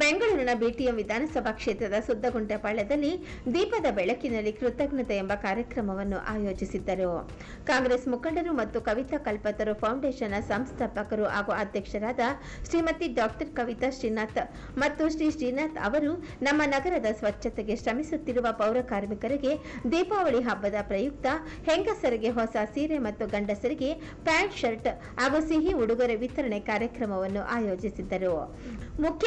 ಬೆಂಗಳೂರಿನ ಬಿಟಿಎಂ ವಿಧಾನಸಭಾ ಕ್ಷೇತ್ರದ ಸುದ್ದಗುಂಟೆಪಾಳ್ಯದಲ್ಲಿ ದೀಪದ ಬೆಳಕಿನಲ್ಲಿ ಕೃತಜ್ಞತೆ ಎಂಬ ಕಾರ್ಯಕ್ರಮವನ್ನು ಆಯೋಜಿಸಿದ್ದರು. ಕಾಂಗ್ರೆಸ್ ಮುಖಂಡರು ಮತ್ತು ಕವಿತಾ ಕಲ್ಪತರು ಫೌಂಡೇಶನ್ನ ಸಂಸ್ಥಾಪಕರು ಹಾಗೂ ಅಧ್ಯಕ್ಷರಾದ ಶ್ರೀಮತಿ ಡಾಕ್ಟರ್ ಕವಿತಾ ಶ್ರೀನಾಥ್ ಮತ್ತು ಶ್ರೀ ಶ್ರೀನಾಥ್ ಅವರು ನಮ್ಮ ನಗರದ ಸ್ವಚ್ಛತೆಗೆ ಶ್ರಮಿಸುತ್ತಿರುವ ಪೌರ ಕಾರ್ಮಿಕರಿಗೆ ದೀಪಾವಳಿ ಹಬ್ಬದ ಪ್ರಯುಕ್ತ ಹೆಂಗಸರಿಗೆ ಹೊಸ ಸೀರೆ ಮತ್ತು ಗಂಡಸರಿಗೆ ಪ್ಯಾಂಟ್, ಶರ್ಟ್ ಹಾಗೂ ಸಿಹಿ ಉಡುಗೊರೆ ವಿತರಣೆ ಕಾರ್ಯಕ್ರಮವನ್ನು ಆಯೋಜಿಸಿದ್ದರು. ಮುಖ್ಯ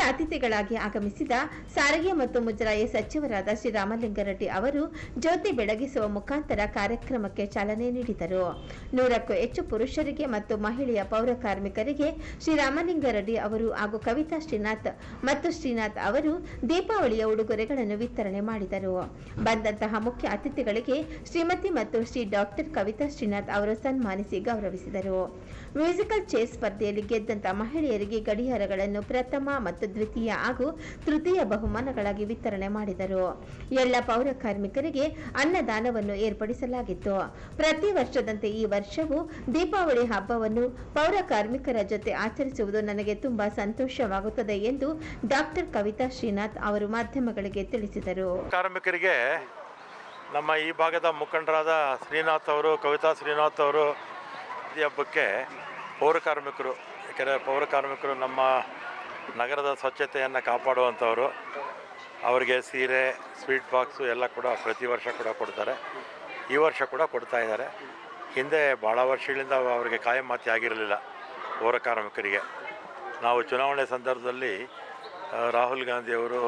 ಅತಿಥಿಗಳಾಗಿ ಆಗಮಿಸಿದ ಸಾರಿಗೆ ಮತ್ತು ಮುಜರಾಯಿ ಸಚಿವರಾದ ಶ್ರೀ ರಾಮಲಿಂಗಾರೆಡ್ಡಿ ಅವರು ಜ್ಯೋತಿ ಬೆಳಗಿಸುವ ಮುಖಾಂತರ ಕಾರ್ಯಕ್ರಮಕ್ಕೆ ಚಾಲನೆ ನೀಡಿದರು. ನೂರಕ್ಕೂ ಹೆಚ್ಚು ಪುರುಷರಿಗೆ ಮತ್ತು ಮಹಿಳೆಯ ಪೌರ ಕಾರ್ಮಿಕರಿಗೆ ಶ್ರೀ ರಾಮಲಿಂಗಾರೆಡ್ಡಿ ಅವರು ಹಾಗೂ ಕವಿತಾ ಶ್ರೀನಾಥ್ ಮತ್ತು ಶ್ರೀನಾಥ್ ಅವರು ದೀಪಾವಳಿಯ ಉಡುಗೊರೆಗಳನ್ನು ವಿತರಣೆ ಮಾಡಿದರು. ಬಂದಂತಹ ಮುಖ್ಯ ಅತಿಥಿಗಳಿಗೆ ಶ್ರೀಮತಿ ಮತ್ತು ಶ್ರೀ ಡಾಕ್ಟರ್ ಕವಿತಾ ಶ್ರೀನಾಥ್ ಅವರು ಸನ್ಮಾನಿಸಿ ಗೌರವಿಸಿದರು. ಮ್ಯೂಸಿಕಲ್ ಚೇಸ್ ಸ್ಪರ್ಧೆಯಲ್ಲಿ ಗೆದ್ದಂತ ಮಹಿಳೆಯರಿಗೆ ಗಡಿಯಾರಗಳನ್ನು ಪ್ರಥಮ ಮತ್ತು ದ್ವಿತೀಯ ಹಾಗೂ ತೃತೀಯ ಬಹುಮಾನಗಳಾಗಿ ವಿತರಣೆ ಮಾಡಿದರು. ಎಲ್ಲ ಪೌರ ಕಾರ್ಮಿಕರಿಗೆ ಅನ್ನದಾನವನ್ನು ಏರ್ಪಡಿಸಲಾಗಿತ್ತು. ಪ್ರತಿ ವರ್ಷದಂತೆ ಈ ವರ್ಷವೂ ದೀಪಾವಳಿ ಹಬ್ಬವನ್ನು ಪೌರ ಕಾರ್ಮಿಕರ ಜೊತೆ ಆಚರಿಸುವುದು ನನಗೆ ತುಂಬಾ ಸಂತೋಷವಾಗುತ್ತದೆ ಎಂದು ಡಾಕ್ಟರ್ ಕವಿತಾ ಶ್ರೀನಾಥ್ ಅವರು ಮಾಧ್ಯಮಗಳಿಗೆ ತಿಳಿಸಿದರು. ಕಾರ್ಮಿಕರಿಗೆ ನಮ್ಮ ಈ ಭಾಗದ ಮುಖಂಡರಾದ ಶ್ರೀನಾಥ್ ಅವರು, ಕವಿತಾ ಶ್ರೀನಾಥ್ ಅವರು, ಈ ಹಬ್ಬಕ್ಕೆ ಪೌರ ಕಾರ್ಮಿಕರು, ಯಾಕೆಂದರೆ ಪೌರ ಕಾರ್ಮಿಕರು ನಮ್ಮ ನಗರದ ಸ್ವಚ್ಛತೆಯನ್ನು ಕಾಪಾಡುವಂಥವರು. ಅವರಿಗೆ ಸೀರೆ ಸ್ವೀಟ್ ಬಾಕ್ಸು ಎಲ್ಲ ಕೂಡ ಪ್ರತಿ ವರ್ಷ ಕೂಡ ಕೊಡ್ತಾರೆ. ಈ ವರ್ಷ ಕೂಡ ಕೊಡ್ತಾ ಇದ್ದಾರೆ. ಹಿಂದೆ ಭಾಳ ವರ್ಷಗಳಿಂದ ಅವರಿಗೆ ಕಾಯಮಾತಿ ಆಗಿರಲಿಲ್ಲ ಪೌರ ಕಾರ್ಮಿಕರಿಗೆ ನಾವು ಚುನಾವಣೆ ಸಂದರ್ಭದಲ್ಲಿ ರಾಹುಲ್ ಗಾಂಧಿಯವರು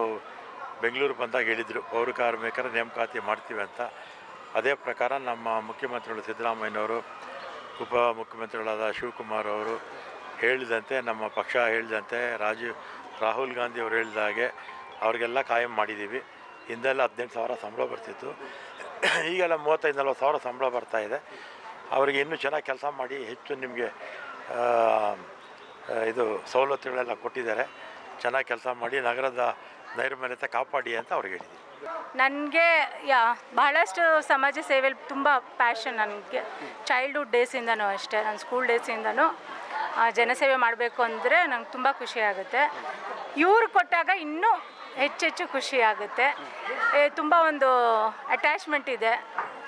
ಬೆಂಗಳೂರು ಬಂದಾಗ ಹೇಳಿದರು ಪೌರ ಕಾರ್ಮಿಕರ ನೇಮಕಾತಿ ಮಾಡ್ತೀವಿ ಅಂತ. ಅದೇ ಪ್ರಕಾರ ನಮ್ಮ ಮುಖ್ಯಮಂತ್ರಿಗಳು ಸಿದ್ದರಾಮಯ್ಯನವರು, ಉಪ ಮುಖ್ಯಮಂತ್ರಿಗಳಾದ ಶಿವಕುಮಾರ್ ಅವರು ಹೇಳಿದಂತೆ, ನಮ್ಮ ಪಕ್ಷ ಹೇಳಿದಂತೆ ರಾಜೀವ್ ರಾಹುಲ್ ಗಾಂಧಿ ಅವರು ಹೇಳಿದ ಹಾಗೆ ಅವ್ರಿಗೆಲ್ಲ ಕಾಯಂ ಮಾಡಿದ್ದೀವಿ. ಹಿಂದೆಲ್ಲ ಹದಿನೆಂಟು ಸಾವಿರ ಸಂಬಳ ಬರ್ತಿತ್ತು. ಈಗೆಲ್ಲ ಮೂವತ್ತೈದು, ನಲ್ವತ್ತು ಸಾವಿರ ಸಂಬಳ ಇದೆ. ಅವರಿಗೆ ಇನ್ನೂ ಚೆನ್ನಾಗಿ ಕೆಲಸ ಮಾಡಿ ಹೆಚ್ಚು ನಿಮಗೆ ಇದು ಸವಲತ್ತುಗಳೆಲ್ಲ ಕೊಟ್ಟಿದ್ದಾರೆ. ಚೆನ್ನಾಗಿ ಕೆಲಸ ಮಾಡಿ ನಗರದ ನೈರ್ಮಲ್ಯತೆ ಕಾಪಾಡಿ ಅಂತ ಅವ್ರಿಗೆ ಹೇಳಿದ್ದೀವಿ. ನನಗೆ, ಯಾ, ಬಹಳಷ್ಟು ಸಮಾಜ ಸೇವೆಯಲ್ಲಿ ತುಂಬ ಪ್ಯಾಷನ್ ನನಗೆ. ಚೈಲ್ಡ್ಹುಡ್ ಡೇಸಿಂದನೂ ಅಷ್ಟೇ, ನನ್ನ ಸ್ಕೂಲ್ ಡೇಸಿಂದನೂ ಜನಸೇವೆ ಮಾಡಬೇಕು ಅಂದರೆ ನಂಗೆ ತುಂಬ ಖುಷಿ ಆಗುತ್ತೆ. ಇವ್ರು ಕೊಟ್ಟಾಗ ಇನ್ನೂ ಹೆಚ್ಚೆಚ್ಚು ಖುಷಿ ಆಗುತ್ತೆ. ತುಂಬ ಒಂದು ಅಟ್ಯಾಚ್ಮೆಂಟ್ ಇದೆ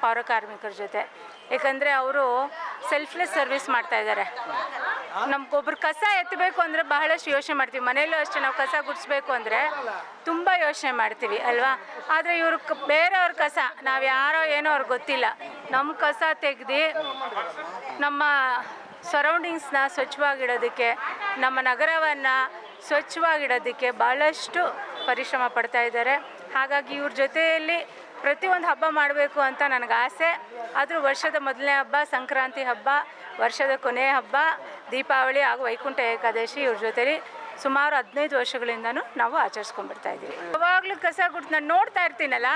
ಪೌರ ಕಾರ್ಮಿಕರ ಜೊತೆ. ಏಕೆಂದರೆ ಅವರು ಸೆಲ್ಫ್ಲೆಸ್ ಸರ್ವಿಸ್ ಮಾಡ್ತಾ ಇದ್ದಾರೆ ನಮ್ಗೊಬ್ರು ಕಸ ಎತ್ತಬೇಕು ಅಂದರೆ ಬಹಳಷ್ಟು ಯೋಚನೆ ಮಾಡ್ತೀವಿ. ಮನೆಯಲ್ಲೂ ಅಷ್ಟೇ ನಾವು ಕಸ ಗುಡಿಸ್ಬೇಕು ಅಂದರೆ ತುಂಬ ಯೋಚನೆ ಮಾಡ್ತೀವಿ, ಅಲ್ವಾ? ಆದರೆ ಇವರು ಬೇರೆಯವ್ರ ಕಸ, ನಾವು ಯಾರೋ ಏನೋ ಅವ್ರಿಗೆ ಗೊತ್ತಿಲ್ಲ. ನಮ್ಮ ಕಸ ತೆಗ್ದು ನಮ್ಮ ಸರೌಂಡಿಂಗ್ಸ್ನ ಸ್ವಚ್ಛವಾಗಿಡೋದಕ್ಕೆ, ನಮ್ಮ ನಗರವನ್ನು ಸ್ವಚ್ಛವಾಗಿಡೋದಕ್ಕೆ ಭಾಳಷ್ಟು ಪರಿಶ್ರಮ ಪಡ್ತಾ ಇದ್ದಾರೆ. ಹಾಗಾಗಿ ಇವ್ರ ಜೊತೆಯಲ್ಲಿ ಪ್ರತಿಯೊಂದು ಹಬ್ಬ ಮಾಡಬೇಕು ಅಂತ ನನಗೆ ಆಸೆ. ಆದರೂ ವರ್ಷದ ಮೊದಲನೇ ಹಬ್ಬ, ಸಂಕ್ರಾಂತಿ ಹಬ್ಬ, ವರ್ಷದ ಕೊನೆಯ ಹಬ್ಬ, ದೀಪಾವಳಿ ಹಾಗೂ ವೈಕುಂಠ ಏಕಾದಶಿ ಇವ್ರ ಜೊತೆಲಿ ಸುಮಾರು ಹದಿನೈದು ವರ್ಷಗಳಿಂದನೂ ನಾವು ಆಚರಿಸ್ಕೊಂಡ್ಬಿಡ್ತಾ ಇದ್ದೀವಿ. ಯಾವಾಗಲೂ ಕಸ ಗುಡ್ಸ್ ನಾನು ನೋಡ್ತಾ ಇರ್ತೀನಲ್ಲ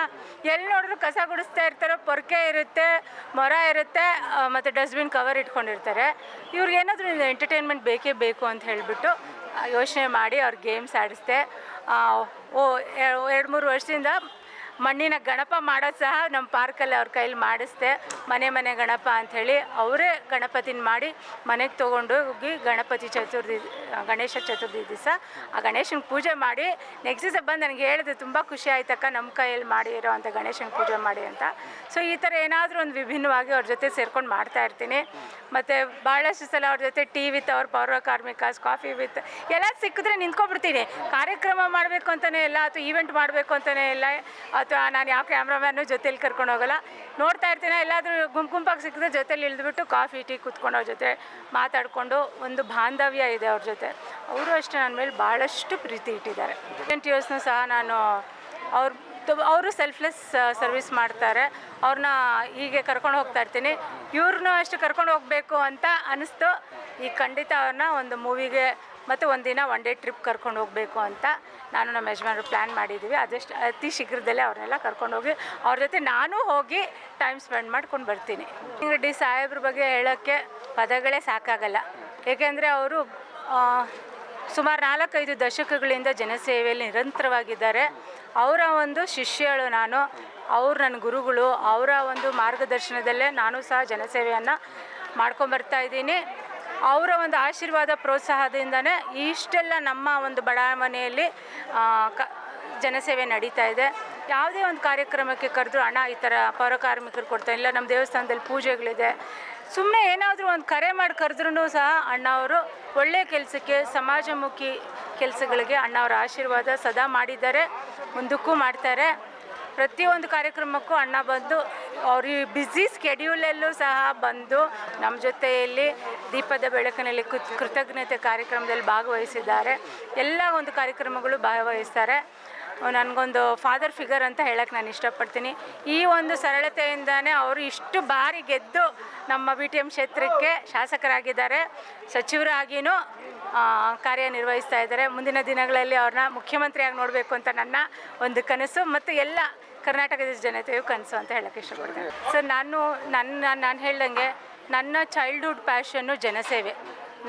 ಎಲ್ಲಿ ನೋಡಿದ್ರು ಕಸ ಗುಡಿಸ್ತಾ ಇರ್ತಾರೋ, ಪೊರ್ಕೆ ಇರುತ್ತೆ, ಮೊರ ಇರುತ್ತೆ ಮತ್ತು ಡಸ್ಟ್ಬಿನ್ ಕವರ್ ಇಟ್ಕೊಂಡಿರ್ತಾರೆ. ಇವ್ರಿಗೆ ಏನಾದರೂ ಎಂಟರ್ಟೈನ್ಮೆಂಟ್ ಬೇಕೇ ಬೇಕು ಅಂತ ಹೇಳಿಬಿಟ್ಟು ಯೋಚನೆ ಮಾಡಿ ಅವ್ರ ಗೇಮ್ಸ್ ಆಡಿಸ್ದೆ ಓ ಎರಡು ಮೂರು ವರ್ಷದಿಂದ ಮಣ್ಣಿನ ಗಣಪ ಮಾಡೋದು ಸಹ ನಮ್ಮ ಪಾರ್ಕಲ್ಲಿ ಅವ್ರ ಕೈಲಿ ಮಾಡಿಸ್ದೆ. ಮನೆ ಮನೆ ಗಣಪ ಅಂಥೇಳಿ ಅವರೇ ಗಣಪತಿನ ಮಾಡಿ ಮನೆಗೆ ತೊಗೊಂಡು ಹೋಗಿ ಗಣಪತಿ ಚತುರ್ಥಿ, ಗಣೇಶ ಚತುರ್ಥಿ ದಿವಸ ಆ ಗಣೇಶನ ಪೂಜೆ ಮಾಡಿ ನೆಕ್ಸ್ಟ್ ದಿವಸ ಬಂದು ನನಗೆ ಹೇಳಿದೆ ತುಂಬ ಖುಷಿ ಆಯ್ತಕ್ಕ, ನಮ್ಮ ಕೈಯಲ್ಲಿ ಮಾಡಿರೋ ಅಂತ ಗಣೇಶನ ಪೂಜೆ ಮಾಡಿ ಅಂತ. ಸೊ ಈ ಥರ ಏನಾದರೂ ಒಂದು ವಿಭಿನ್ನವಾಗಿ ಅವ್ರ ಜೊತೆ ಸೇರ್ಕೊಂಡು ಮಾಡ್ತಾ ಇರ್ತೀನಿ. ಮತ್ತು ಭಾಳಷ್ಟು ಸಲ ಅವ್ರ ಜೊತೆ ಟೀ ವಿತ್ ಅವ್ರ ಪೌರ ಕಾರ್ಮಿಕಾಸ್ ಕಾಫಿ ವಿತ್ ಎಲ್ಲ ಸಿಕ್ಕಿದ್ರೆ ನಿಂತ್ಕೊಬಿಡ್ತೀನಿ ಕಾರ್ಯಕ್ರಮ ಮಾಡಬೇಕು ಅಂತಲೇ ಇಲ್ಲ, ಅಥವಾ ಈವೆಂಟ್ ಮಾಡಬೇಕು ಅಂತಲೇ ಇಲ್ಲ ಅಥವಾ ನಾನು ಯಾವ ಕ್ಯಾಮ್ರಾಮ್ಯಾನು ಜೊತೆಲಿ ಕರ್ಕೊಂಡು ಹೋಗಲ್ಲ. ನೋಡ್ತಾ ಇರ್ತೀನಿ, ಎಲ್ಲಾದರೂ ಗುಂಪು ಗುಂಪಾಗಿ ಸಿಕ್ಕಿದ್ರೆ ಜೊತೆಲಿ ಇಳಿದ್ಬಿಟ್ಟು ಕಾಫಿ, ಟೀ ಕೂತ್ಕೊಂಡು ಅವ್ರ ಜೊತೆ ಮಾತಾಡಿಕೊಂಡು ಒಂದು ಬಾಂಧವ್ಯ ಇದೆ ಅವ್ರ ಜೊತೆ. ಅವರು ಅಷ್ಟೇ ನನ್ನ ಮೇಲೆ ಭಾಳಷ್ಟು ಪ್ರೀತಿ ಇಟ್ಟಿದ್ದಾರೆ. ವಾಲಂಟಿಯರ್ಸ್ನೂ ಸಹ ನಾನು ಅವ್ರ ಅವರು ಸೆಲ್ಫ್ಲೆಸ್ ಸರ್ವಿಸ್ ಮಾಡ್ತಾರೆ. ಅವ್ರನ್ನ ಹೀಗೆ ಕರ್ಕೊಂಡು ಹೋಗ್ತಾ ಇರ್ತೀನಿ. ಇವ್ರನ್ನೂ ಅಷ್ಟು ಕರ್ಕೊಂಡು ಹೋಗಬೇಕು ಅಂತ ಅನ್ನಿಸ್ತು ಈಗ ಖಂಡಿತ ಅವ್ರನ್ನ ಒಂದು ಮೂವಿಗೆ ಮತ್ತು ಒಂದಿನ ಒನ್ ಡೇ ಟ್ರಿಪ್ ಕರ್ಕೊಂಡು ಹೋಗಬೇಕು ಅಂತ ನಾನು ನಮ್ಮ ಯಜಮಾನರು ಪ್ಲ್ಯಾನ್ ಮಾಡಿದ್ದೀವಿ. ಅದಷ್ಟು ಅತಿ ಶೀಘ್ರದಲ್ಲೇ ಅವ್ರನ್ನೆಲ್ಲ ಕರ್ಕೊಂಡು ಹೋಗಿ ಅವ್ರ ಜೊತೆ ನಾನು ಹೋಗಿ ಟೈಮ್ ಸ್ಪೆಂಡ್ ಮಾಡ್ಕೊಂಡು ಬರ್ತೀನಿ. ಡಿ ಸಾಹೇಬ್ರ ಬಗ್ಗೆ ಹೇಳೋಕ್ಕೆ ಪದಗಳೇ ಸಾಕಾಗಲ್ಲ. ಏಕೆಂದರೆ ಅವರು ಸುಮಾರು ನಾಲ್ಕೈದು ದಶಕಗಳಿಂದ ಜನಸೇವೆಯಲ್ಲಿ ನಿರಂತರವಾಗಿದ್ದಾರೆ. ಅವರ ಒಂದು ಶಿಷ್ಯಳು ನಾನು, ಅವ್ರು ನನ್ನ ಗುರುಗಳು, ಅವರ ಒಂದು ಮಾರ್ಗದರ್ಶನದಲ್ಲೇ ನಾನು ಸಹ ಜನಸೇವೆಯನ್ನು ಮಾಡ್ಕೊಂಬರ್ತಾ ಇದ್ದೀನಿ. ಅವರ ಒಂದು ಆಶೀರ್ವಾದ ಪ್ರೋತ್ಸಾಹದಿಂದನೇ ಇಷ್ಟೆಲ್ಲ ನಮ್ಮ ಒಂದು ಬಡಾವಣೆಯಲ್ಲಿ ಕ, ಜನಸೇವೆ ನಡೀತಾ ಇದೆ. ಯಾವುದೇ ಒಂದು ಕಾರ್ಯಕ್ರಮಕ್ಕೆ ಕರೆದ್ರು ಹಣ ಈ ಥರ ಪೌರಕಾರ್ಮಿಕರು ಕೊಡ್ತಾ ಇಲ್ಲ ನಮ್ಮ ದೇವಸ್ಥಾನದಲ್ಲಿ ಪೂಜೆಗಳಿದೆ. ಸುಮ್ಮನೆ ಏನಾದರೂ ಒಂದು ಕರೆ ಮಾಡಿ ಕರೆದ್ರೂ ಸಹ ಅಣ್ಣವರು ಒಳ್ಳೆಯ ಕೆಲಸಕ್ಕೆ, ಸಮಾಜಮುಖಿ ಕೆಲಸಗಳಿಗೆ ಅಣ್ಣವರ ಆಶೀರ್ವಾದ ಸದಾ ಮಾಡಿದ್ದಾರೆ, ಮುಂದಕ್ಕೂ ಮಾಡ್ತಾರೆ. ಪ್ರತಿಯೊಂದು ಕಾರ್ಯಕ್ರಮಕ್ಕೂ ಅಣ್ಣ ಬಂದು ಅವ್ರ ಬ್ಯುಸಿ ಸ್ಕೆಡ್ಯೂಲಲ್ಲೂ ಸಹ ಬಂದು ನಮ್ಮ ಜೊತೆಯಲ್ಲಿ ದೀಪದ ಬೆಳಕಿನಲ್ಲಿ ಕೃತ್, ಕೃತಜ್ಞತೆ ಕಾರ್ಯಕ್ರಮದಲ್ಲಿ ಭಾಗವಹಿಸಿದ್ದಾರೆ. ಎಲ್ಲ ಒಂದು ಕಾರ್ಯಕ್ರಮಗಳು ಭಾಗವಹಿಸ್ತಾರೆ. ನನಗೊಂದು ಫಾದರ್ ಫಿಗರ್ ಅಂತ ಹೇಳಕ್ಕೆ ನಾನು ಇಷ್ಟಪಡ್ತೀನಿ. ಈ ಒಂದು ಸರಳತೆಯಿಂದನೇ ಅವರು ಇಷ್ಟು ಬಾರಿ ಗೆದ್ದು ನಮ್ಮ ಬಿ ಟಿ ಎಂ ಕ್ಷೇತ್ರಕ್ಕೆ ಶಾಸಕರಾಗಿದ್ದಾರೆ. ಸಚಿವರಾಗಿಯೂ ಕಾರ್ಯನಿರ್ವಹಿಸ್ತಾ ಇದ್ದಾರೆ. ಮುಂದಿನ ದಿನಗಳಲ್ಲಿ ಅವ್ರನ್ನ ಮುಖ್ಯಮಂತ್ರಿಯಾಗಿ ನೋಡಬೇಕು ಅಂತ ನನ್ನ ಒಂದು ಕನಸು ಮತ್ತು ಎಲ್ಲ ಕರ್ನಾಟಕದ ಜನತೆಯು ಕನಸು ಅಂತ ಹೇಳಕ್ಕೆ ಇಷ್ಟಪಡ್ತೀನಿ. ಸರ್ ನಾನು ನನ್ನ ನಾನು ಹೇಳ್ದಂಗೆ ನನ್ನ ಚೈಲ್ಡ್ಹುಡ್ ಪ್ಯಾಷನ್ನು ಜನಸೇವೆ.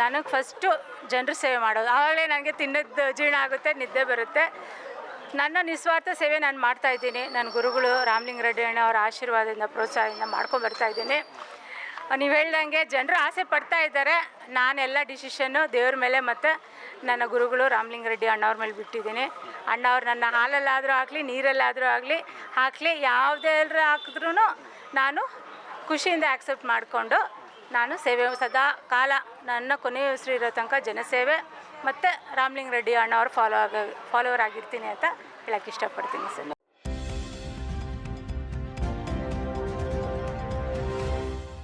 ನನಗೆ ಫಸ್ಟು ಜನರು ಸೇವೆ ಮಾಡೋದು. ಆವಾಗಲೇ ನನಗೆ ತಿನ್ನೋದು ಜೀರ್ಣ ಆಗುತ್ತೆ, ನಿದ್ದೆ ಬರುತ್ತೆ. ನನ್ನ ನಿಸ್ವಾರ್ಥ ಸೇವೆ ನಾನು ಮಾಡ್ತಾ ಇದ್ದೀನಿ. ನನ್ನ ಗುರುಗಳು ರಾಮಲಿಂಗ ರೆಡ್ಡಿ ಅಣ್ಣ ಅವರ ಆಶೀರ್ವಾದದಿಂದ ಪ್ರೋತ್ಸಾಹದಿಂದ ಮಾಡ್ಕೊಂಡು ಇದ್ದೀನಿ. ನೀವು ಹೇಳ್ದಂಗೆ ಜನರು ಆಸೆ ಪಡ್ತಾ ಇದ್ದಾರೆ. ನಾನೆಲ್ಲ ಡಿಸಿಷನ್ನು ದೇವ್ರ ಮೇಲೆ ಮತ್ತು ನನ್ನ ಗುರುಗಳು ರಾಮಲಿಂಗ ರೆಡ್ಡಿ ಅಣ್ಣವ್ರ ಮೇಲೆ ಬಿಟ್ಟಿದ್ದೀನಿ. ಅಣ್ಣವ್ರು ನನ್ನ ಹಾಲಲ್ಲಾದರೂ ಆಗಲಿ, ನೀರಲ್ಲಾದರೂ ಆಗಲಿ, ಹಾಕಲಿ, ಯಾವುದೇ ಹಾಕಿದ್ರೂ ನಾನು ಖುಷಿಯಿಂದ ಆ್ಯಕ್ಸೆಪ್ಟ್ ಮಾಡಿಕೊಂಡು ನಾನು ಸೇವೆ ಸದಾ ಕಾಲ ನನ್ನ ಕೊನೆಯ ಹೆಸರು ಇರೋ ತನಕ ಜನಸೇವೆ ಮತ್ತು ರಾಮಲಿಂಗ ರೆಡ್ಡಿ ಅಣ್ಣವ್ರ ಫಾಲೋ ಆಗ ಫಾಲೋವರ್ ಆಗಿರ್ತೀನಿ ಅಂತ ಹೇಳಕ್ಕೆ ಇಷ್ಟಪಡ್ತೀನಿ ಸರ್.